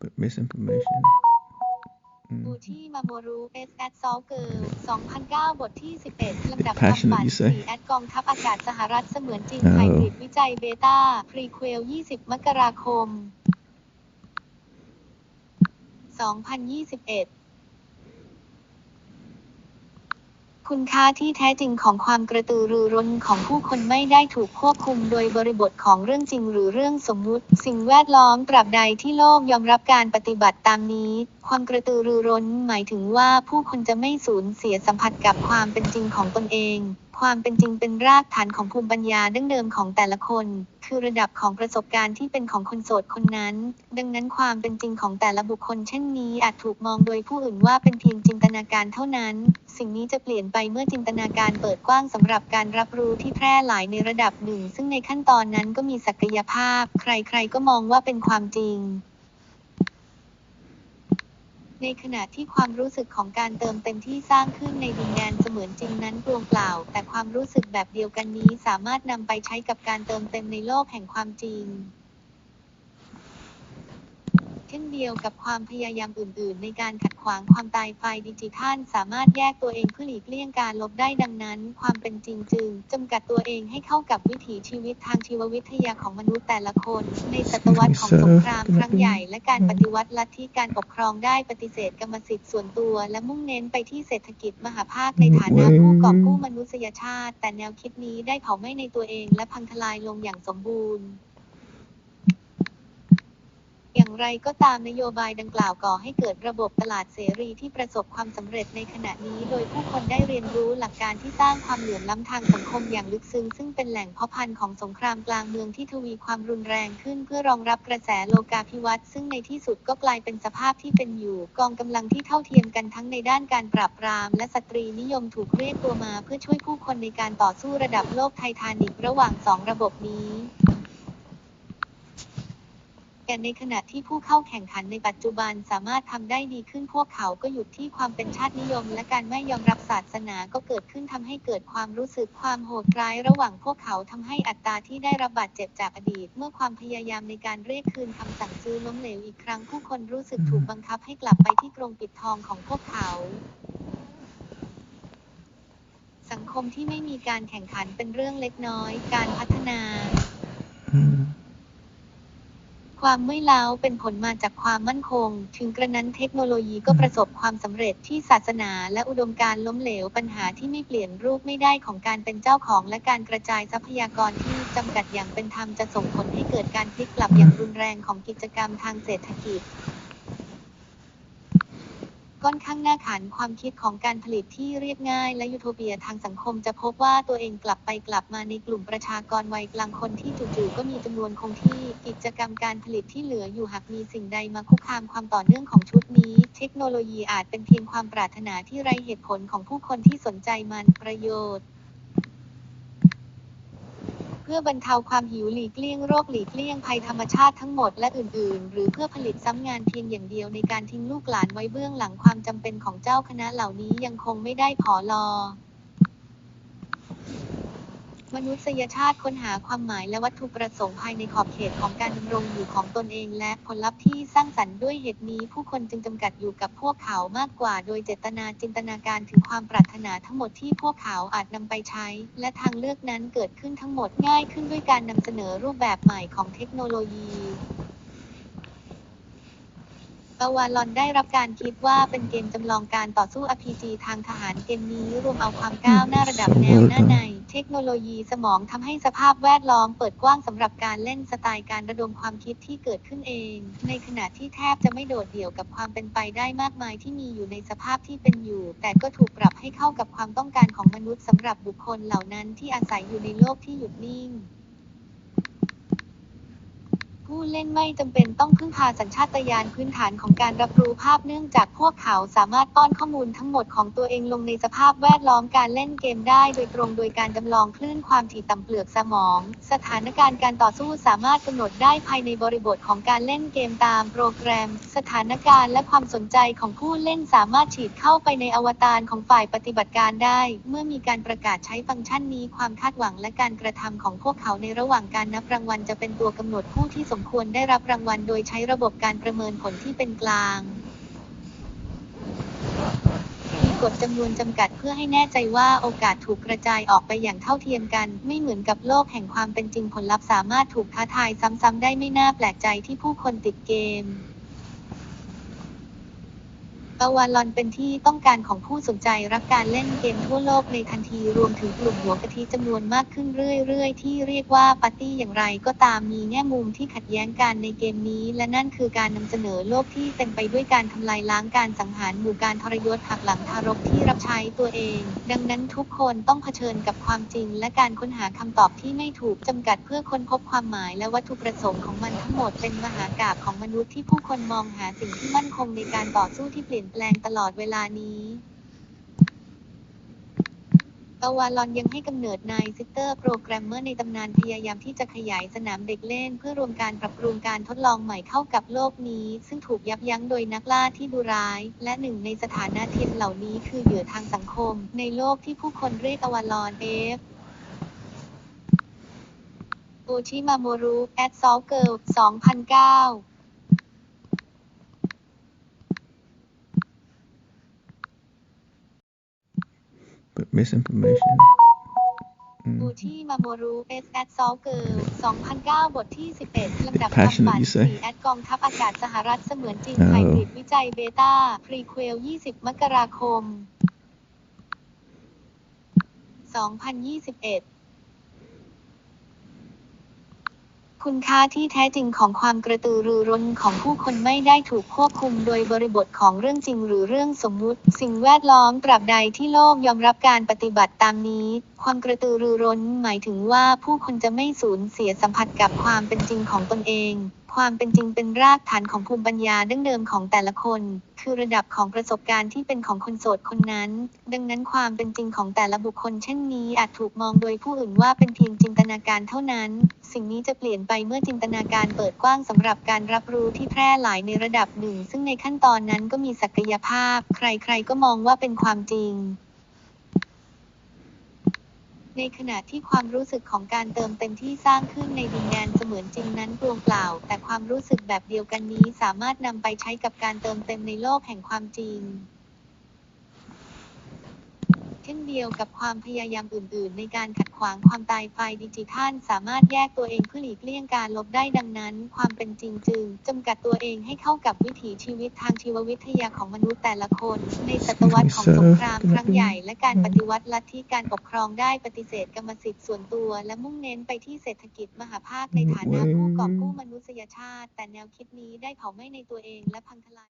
but misinformation อืมบูที่มาโมรูเอสแอดซอลเกิร์ล2009 บทที่ 11 ลำดับ Passionate คำบัต you ร say 4แอดกองทัพอากาศสหรัฐเสมือนจริง Oh. ไฮบริดวิจัยเบต้าพรีเควล 20 มกราคม 2021 คุณค่าที่แท้จริงของความกระตือรือร้นของผู้คนไม่ได้ถูกควบคุมโดยบริบทของเรื่องจริงหรือเรื่องสมมุติ สิ่งแวดล้อมตราบใดที่โลกยอมรับการปฏิบัติตามนี้ ความกระตือรือร้นหมายถึงว่าผู้คนจะไม่สูญเสียสัมผัสกับความเป็นจริงของตนเอง ความเป็นจริงเป็นรากฐานของภูมิปัญญาดั้งเดิมของแต่ละคน คือระดับของประสบการณ์ที่เป็นของคนโสดคนนั้น ดังนั้นความเป็นจริงของแต่ละบุคคลเช่นนี้ อาจถูกมองโดยผู้อื่นว่าเป็นเพียงจินตนาการเท่านั้น สิ่งนี้จะเปลี่ยนไปเมื่อจินตนาการเปิดกว้างสำหรับการรับรู้ที่แพร่หลายในระดับหนึ่ง ซึ่งในขั้นตอนนั้นก็มีศักยภาพ ใครๆก็มองว่าเป็นความจริง ในขณะที่ความรู้สึกของการเติมเต็มที่สร้างขึ้นในดินแดนเสมือนจริงนั้นปลวงเปล่า แต่ความรู้สึกแบบเดียวกันนี้สามารถนำไปใช้กับการเติมเต็มในโลกแห่งความจริง ช่นเดียวกับความพยายามอื่น ๆ ในการขัดขวางความตายไฟดิจิทัล สามารถแยกตัวเองเพื่อหลีกเลี่ยงการลบได้ดังนั้น ความเป็นจริงจึงจำกัดตัวเองให้เข้ากับวิถีชีวิตทางชีววิทยาของมนุษย์แต่ละคน ในศตวรรษของสงครามครั้งใหญ่ และการปฏิวัติลัทธิการปกครองได้ปฏิเสธกรรมสิทธิ์ส่วนตัว และมุ่งเน้นไปที่เศรษฐกิจมหาภาคในฐานะผู้กอบกู้มนุษยชาติ แต่แนวคิดนี้ได้เผาไหม้ในตัวเอง และพังทลายลงอย่างสมบูรณ์ อย่างไรก็ตามนโยบายดังกล่าวก่อให้เกิดระบบตลาดเสรีที่ประสบความสำเร็จในขณะนี้ โดยผู้คนได้เรียนรู้หลักการที่สร้างความเหลื่อมล้ำทางสังคมอย่างลึกซึ้งซึ่งเป็นแหล่งเพาะพันธุ์ของสงครามกลางเมืองที่ทวีความรุนแรงขึ้นเพื่อรองรับกระแสโลกาภิวัตน์ซึ่งในที่สุดก็กลายเป็นสภาพที่เป็นอยู่ กองกำลังที่เท่าเทียมกันทั้งในด้านการปราบปราม และสตรีนิยมถูกเรียกตัวมา เพื่อช่วยผู้คนในการต่อสู้ระดับโลกไททานิกระหว่างสองระบบนี้ แต่ในขณะที่ผู้เข้าแข่งขันในปัจจุบันสามารถทำได้ดีขึ้นพวกเขาก็หยุดที่ความเป็นชาตินิยม และการไม่ยอมรับศาสนาก็เกิดขึ้นทำให้เกิดความรู้สึกความโหดร้ายระหว่างพวกเขาทำให้อัตราที่ได้รับบาดเจ็บจากอดีต เมื่อความพยายามในการเรียกคืนคำสั่งซื้อล้มเหลวอีกครั้งผู้คนรู้สึกถูกบังคับให้กลับไปที่กรงปิดทองของพวกเขาสังคมที่ไม่มีการแข่งขันเป็นเรื่องเล็กน้อย การพัฒนา ความไม่เล้าเป็นผลมาจากความมั่นคง ถึงกระนั้นเทคโนโลยีก็ประสบความสำเร็จที่ศาสนาและอุดมการณ์ล้มเหลวปัญหาที่ไม่เปลี่ยนรูปไม่ได้ของการเป็นเจ้าของ และการกระจายทรัพยากรที่จำกัดอย่างเป็นธรรมจะส่งผลให้เกิดการพลิกกลับอย่างรุนแรงของกิจกรรมทางเศรษฐกิจ ก้อนข้างหน้าฐานความคิดของการผลิตที่เรียบง่าย และยูโทเปียทางสังคมจะพบว่าตัวเองกลับไปกลับมาในกลุ่มประชากรวัยกลางคนที่จู่ๆก็มีจำนวนคงที่กิจกรรมการผลิตที่เหลืออยู่หากมีสิ่งใดมาคุกคามความต่อเนื่องของชุดนี้ เทคโนโลยีอาจเป็นเพียงความปรารถนาที่ไร้เหตุผลของผู้คนที่สนใจมันประโยชน์ เพื่อบรรเทาความหิวหลีกเลี่ยงโรคหลีกเลี่ยงภัยธรรมชาติทั้งหมดและอื่น ๆ หรือเพื่อผลิตซ้ำงานเพียงอย่างเดียวในการทิ้งลูกหลานไว้เบื้องหลังความจำเป็นของเจ้าคณะเหล่านี้ยังคงไม่ได้ผอลอ มนุษยชาติค้นหาความหมายและวัตถุประสงค์ภายในขอบเขตของการดำรงอยู่ของตนเอง และผลลัพธ์ที่สร้างสรรค์ด้วยเหตุนี้ ผู้คนจึงจำกัดอยู่กับพวกเขามากกว่า โดยเจตนาจินตนาการถึงความปรารถนาทั้งหมดที่พวกเขาอาจนำไปใช้ และทางเลือกนั้นเกิดขึ้นทั้งหมดง่ายขึ้นด้วยการนำเสนอรูปแบบใหม่ของเทคโนโลยีอวาลอนได้รับการคิดว่าเป็นเกมจำลองการต่อสู้ RPG ทางทหารเกมนี้รวมเอาความก้าวหน้าระดับแนวหน้าใน เทคโนโลยีสมองทำให้สภาพแวดล้อมเปิดกว้างสำหรับการเล่นสไตล์การระดมความคิดที่เกิดขึ้นเอง ในขณะที่แทบจะไม่โดดเดี่ยวกับความเป็นไปได้มากมายที่มีอยู่ในสภาพที่เป็นอยู่ แต่ก็ถูกปรับให้เข้ากับความต้องการของมนุษย์สำหรับบุคคลเหล่านั้นที่อาศัยอยู่ในโลกที่หยุดนิ่ง ผู้เล่นไม่จำเป็นต้องพึ่งพาสัญชาตญาณพื้นฐานของการรับรู้ภาพเนื่องจากพวกเขาสามารถป้อนข้อมูลทั้งหมดของตัวเองลงในสภาพแวดล้อมการเล่นเกมได้โดยตรงโดยการจำลองคลื่นความถี่ต่ำเปลือกสมอง สถานการณ์การต่อสู้สามารถกำหนดได้ภายในบริบทของการเล่นเกมตามโปรแกรม สถานการณ์และความสนใจของผู้เล่นสามารถฉีดเข้าไปในอวตารของฝ่ายปฏิบัติการได้ เมื่อมีการประกาศใช้ฟังก์ชันนี้ความคาดหวังและการกระทำของพวกเขาในระหว่างการนับรางวัลจะเป็นตัวกำหนดผู้ที่สมควรได้รับรางวัลโดยใช้ระบบการประเมินผลที่เป็นกลาง มีกฎจำนวนจำกัดเพื่อให้แน่ใจว่าโอกาสถูกกระจายออกไปอย่างเท่าเทียมกัน ไม่เหมือนกับโลกแห่งความเป็นจริงผลลัพธ์สามารถถูกท้าทายซ้ำๆได้ไม่น่าแปลกใจที่ผู้คนติดเกม อวาลอนเป็นที่ต้องการของผู้สนใจรักการเล่นเกมทั่วโลกในทันทีรวมถึงกลุ่มหัวกะทิจำนวนมากขึ้นเรื่อยๆ ที่เรียกว่าปาร์ตี้อย่างไรก็ตามมีแง่มุมที่ขัดแย้งกันในเกมนี้ และนั่นคือการนำเสนอโลกที่เต็มไปด้วยการทำลายล้างการสังหารหมู่การทรยศหักหลังทารกที่รับใช้ตัวเอง ดังนั้นทุกคนต้องเผชิญกับความจริง และการค้นหาคำตอบที่ไม่ถูกจำกัดเพื่อค้นพบความหมาย และวัตถุประสงค์ของมันทั้งหมดเป็นมหากาพย์ของมนุษย์ที่ผู้คนมองหาสิ่งที่มั่นคงในการต่อสู้ที่เปลี่ยนแปลงตลอดเวลานี้อวาลอนยังให้กำเนิดนายซิสเตอร์โปรแกรมเมอร์ในตำนานพยายามที่จะขยายสนามเด็กเล่น เพื่อรวมการปรับปรุงการทดลองใหม่เข้ากับโลกนี้ ซึ่งถูกยับยั้งโดยนักล่าที่ดุร้าย และหนึ่งในสถานะเทียนเหล่านี้คือเหยื่อทางสังคม ในโลกที่ผู้คนเรียกอวาลอนเอฟโอชิมาโมรุแอดซอลเกิล2009 misinformation อืมโอชิมาโมรุเอสแอดซอลเกิล2009 บทที่ 11 ลำดับ Passionate คำบัต you ร say 4แอดกองทัพอากาศสหรัฐเสมือนจริง Oh. ไฮบริดวิจัยเบต้าพรีเควล 20 มกราคม 2021 คุณค่าที่แท้จริงของความกระตือรือร้นของผู้คนไม่ได้ถูกควบคุมโดยบริบทของเรื่องจริงหรือเรื่องสมมุติ สิ่งแวดล้อมตราบใดที่โลกยอมรับการปฏิบัติตามนี้ ความกระตือรือร้นหมายถึงว่าผู้คนจะไม่สูญเสียสัมผัสกับความเป็นจริงของตนเอง ความเป็นจริงเป็นรากฐานของภูมิปัญญาดั้งเดิมของแต่ละคน คือระดับของประสบการณ์ที่เป็นของคนโสดคนนั้น ดังนั้นความเป็นจริงของแต่ละบุคคลเช่นนี้อาจถูกมองโดยผู้อื่นว่าเป็นเพียงจินตนาการเท่านั้น สิ่งนี้จะเปลี่ยนไปเมื่อจินตนาการเปิดกว้างสำหรับการรับรู้ที่แพร่หลายในระดับหนึ่ง ซึ่งในขั้นตอนนั้นก็มีศักยภาพ ใครๆก็มองว่าเป็นความจริง ในขณะที่ความรู้สึกของการเติมเต็มที่สร้างขึ้นในดินแดนเสมือนจริงนั้นปล่าเปล่า แต่ความรู้สึกแบบเดียวกันนี้สามารถนำไปใช้กับการเติมเต็มในโลกแห่งความจริง เช่นเดียวกับความพยายามอื่น ๆ ในการขัดขวางความตายไฟดิจิทัล สามารถแยกตัวเองเพื่อหลีกเลี่ยงการลบได้ดังนั้น ความเป็นจริงจึงจำกัดตัวเองให้เข้ากับวิถีชีวิตทางชีววิทยาของมนุษย์แต่ละคน ในศตวรรษของสงครามครั้งใหญ่ และการปฏิวัติลัทธิการปกครองได้ปฏิเสธกรรมสิทธิ์ส่วนตัว และมุ่งเน้นไปที่เศรษฐกิจมหาภาคในฐานะผู้กอบกู้มนุษยชาติ แต่แนวคิดนี้ได้เผาไหม้ในตัวเองและพังทลาย